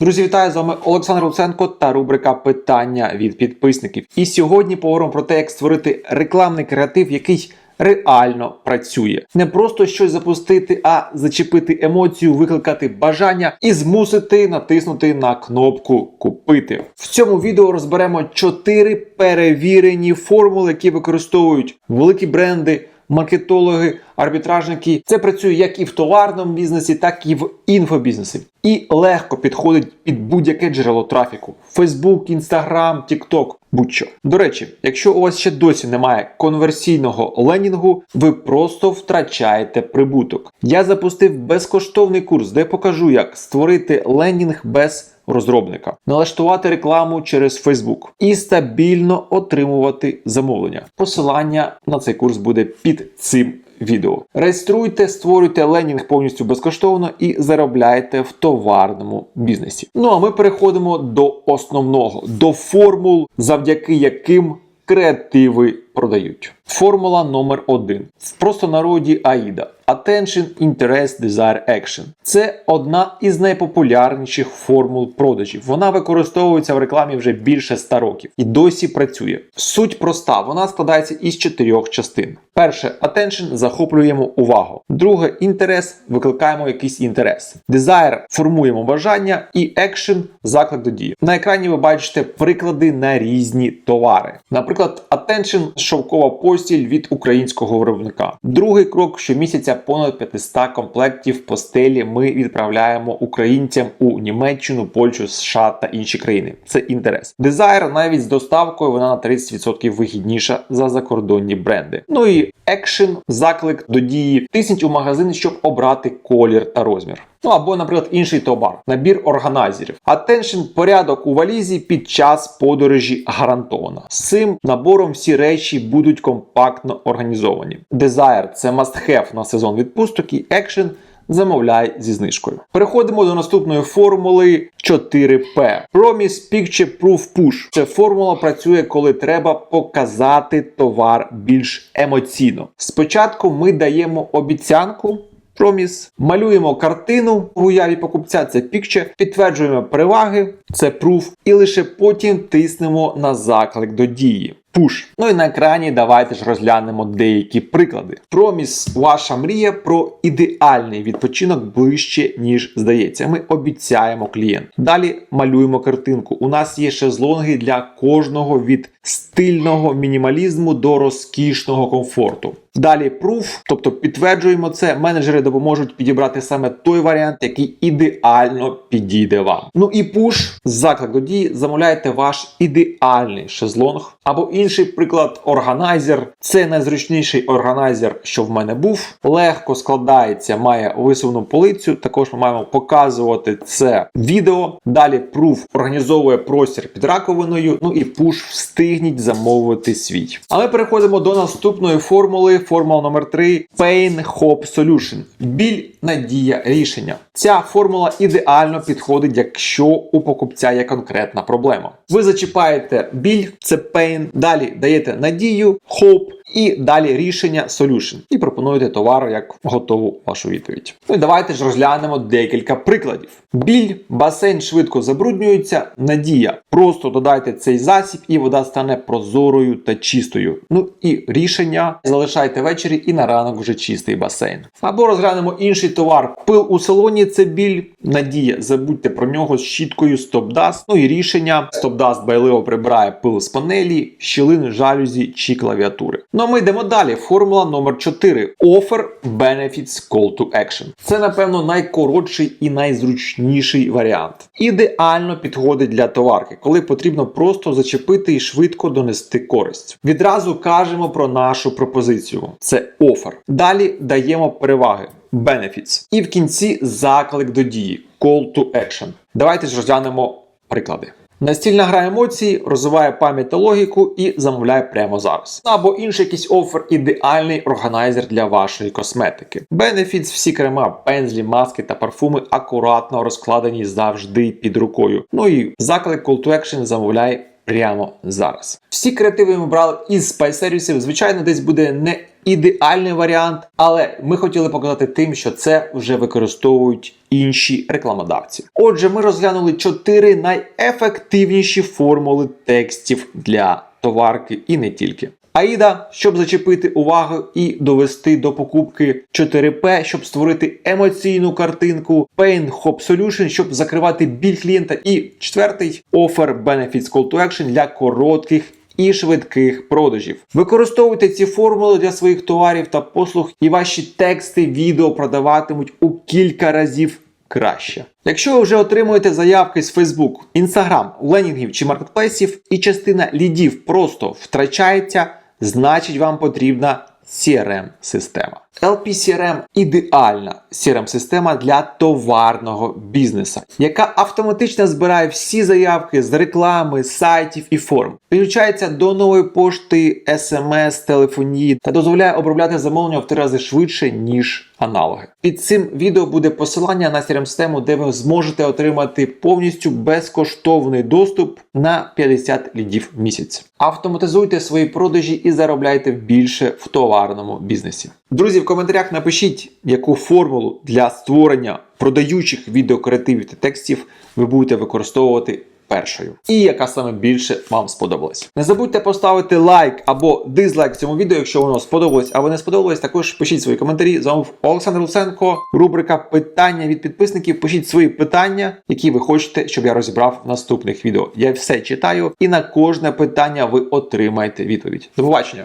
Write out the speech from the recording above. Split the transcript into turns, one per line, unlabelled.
Друзі, вітаю з вами Олександр Луценко та рубрика Питання від підписників. І сьогодні поговоримо про те, як створити рекламний креатив, який реально працює. Не просто щось запустити, а зачепити емоцію, викликати бажання і змусити натиснути на кнопку Купити. В цьому відео розберемо чотири перевірені формули, які використовують великі бренди маркетологи, арбітражники. Це працює як і в товарному бізнесі, так і в інфобізнесі. І легко підходить під будь-яке джерело трафіку: Facebook, Instagram, TikTok, будь-що. До речі, якщо у вас ще досі немає конверсійного ленінгу, ви просто втрачаєте прибуток. Я запустив безкоштовний курс, де покажу, як створити ленінг без розробника, налаштувати рекламу через Facebook і стабільно отримувати замовлення. Посилання на цей курс буде під цим відео. Реєструйте, створюйте ленінг повністю безкоштовно і заробляйте в товарному бізнесі. Ну а ми переходимо до основного, до формул, завдяки яким креативи продають. Формула номер один. В простонароді AIDA. Attention, Interest, Desire, Action. Це одна із найпопулярніших формул продажів. Вона використовується в рекламі вже більше ста років і досі працює. Суть проста, вона складається із чотирьох частин. Перше attention захоплюємо увагу. Друге інтерес, викликаємо якийсь інтерес. Desire формуємо бажання і action заклик до дії. На екрані ви бачите приклади на різні товари. Наприклад, attention шовкова постіль від українського виробника. Другий крок щомісяця понад 500 комплектів постелі ми відправляємо українцям у Німеччину, Польщу, США та інші країни. Це інтерес. Desire навіть з доставкою вона на 30% вигідніша за закордонні бренди. Ну і Action – заклик до дії. Тисніть у магазин, щоб обрати колір та розмір. Ну або, наприклад, інший товар, набір органайзерів. Attention – порядок у валізі під час подорожі гарантовано. З цим набором всі речі будуть компактно організовані. Desire – це must-have на сезон відпусток і Action – Замовляй зі знижкою. Переходимо до наступної формули 4P. Promise Picture Proof Push. Ця формула працює, коли треба показати товар більш емоційно. Спочатку ми даємо обіцянку. Проміс, малюємо картину в уяві покупця, це picture, підтверджуємо переваги, це proof, і лише потім тиснемо на заклик до дії. Push. Ну і на екрані давайте ж розглянемо деякі приклади. Проміс, ваша мрія про ідеальний відпочинок ближче, ніж здається. Ми обіцяємо клієнту. Далі малюємо картинку. У нас є шезлонги для кожного від стильного мінімалізму до розкішного комфорту. Далі proof, тобто підтверджуємо це. Менеджери допоможуть підібрати саме той варіант, який ідеально підійде вам. Ну і push, заклик до дії, замовляйте ваш ідеальний шезлонг. Або інший приклад органайзер. Це найзручніший органайзер, що в мене був. Легко складається, має висувну полицю. Також ми маємо показувати це відео. Далі proof організовує простір під раковиною. Ну і push встигніть замовити свій. А ми переходимо до наступної формули. Формула номер 3 Pain Hope Solution. Біль, надія, рішення. Ця формула ідеально підходить, якщо у покупця є конкретна проблема. Ви зачіпаєте біль, це pain, далі даєте надію, hope, і далі рішення solution. І пропонуєте товар як готову вашу відповідь. Ну і давайте ж розглянемо декілька прикладів. Біль, басейн швидко забруднюється, надія. Просто додайте цей засіб, і вода стане прозорою та чистою. Ну і рішення залишайте ввечері і на ранок вже чистий басейн. Або розглянемо інший товар. Пил у салоні це біль, надія. Забудьте про нього з щіткою Stop Dust. Ну і рішення Stop Dust байливо прибирає пил з панелі, щілини, жалюзі чи клавіатури. Ну а ми йдемо далі. Формула номер 4. Offer Benefits Call to Action. Це, напевно, найкоротший і найзручніший варіант. Ідеально підходить для товарки, коли потрібно просто зачепити і швидко донести користь. Відразу кажемо про нашу пропозицію. Це offer. Далі даємо переваги. Benefits. І в кінці заклик до дії. Call to action. Давайте ж розглянемо приклади. Настільна гра емоцій розвиває пам'ять та логіку і замовляє прямо зараз. Або інший якийсь офер ідеальний органайзер для вашої косметики. Benefits всі крема, пензлі, маски та парфуми акуратно розкладені завжди під рукою. Ну і заклик Call to Action замовляй прямо зараз. Всі креативи ми брали із спай-сервісів. Звичайно, десь буде не ідеальний варіант, але ми хотіли показати тим, що це вже використовують інші рекламодавці. Отже, ми розглянули чотири найефективніші формули текстів для товарки і не тільки. Аїда, щоб зачепити увагу і довести до покупки 4P, щоб створити емоційну картинку, Pain Hop Solution, щоб закривати біль клієнта. І четвертий Offer Benefits Call to Action для коротких і швидких продажів. Використовуйте ці формули для своїх товарів та послуг, і ваші тексти, відео продаватимуть у кілька разів краще. Якщо ви вже отримуєте заявки з Facebook, Instagram, ленінгів чи маркетплейсів, і частина лідів просто втрачається, значить вам потрібна CRM-система. LP-CRM – ідеальна CRM-система для товарного бізнесу, яка автоматично збирає всі заявки з реклами, сайтів і форм, підключається до нової пошти, смс, телефонії та дозволяє обробляти замовлення в три рази швидше, ніж аналоги. Під цим відео буде посилання на CRM-систему, де ви зможете отримати повністю безкоштовний доступ на 50 лідів в місяць. Автоматизуйте свої продажі і заробляйте більше в товарному бізнесі. Друзі, коментарях напишіть, яку формулу для створення продаючих відеокреативів та текстів ви будете використовувати першою. І яка саме більше вам сподобалась. Не забудьте поставити лайк або дизлайк цьому відео, якщо воно сподобалось або не сподобалось. Також пишіть свої коментарі. З вами Олександр Луценко. Рубрика питання від підписників. Пишіть свої питання, які ви хочете, щоб я розібрав в наступних відео. Я все читаю, і на кожне питання ви отримаєте відповідь. До побачення!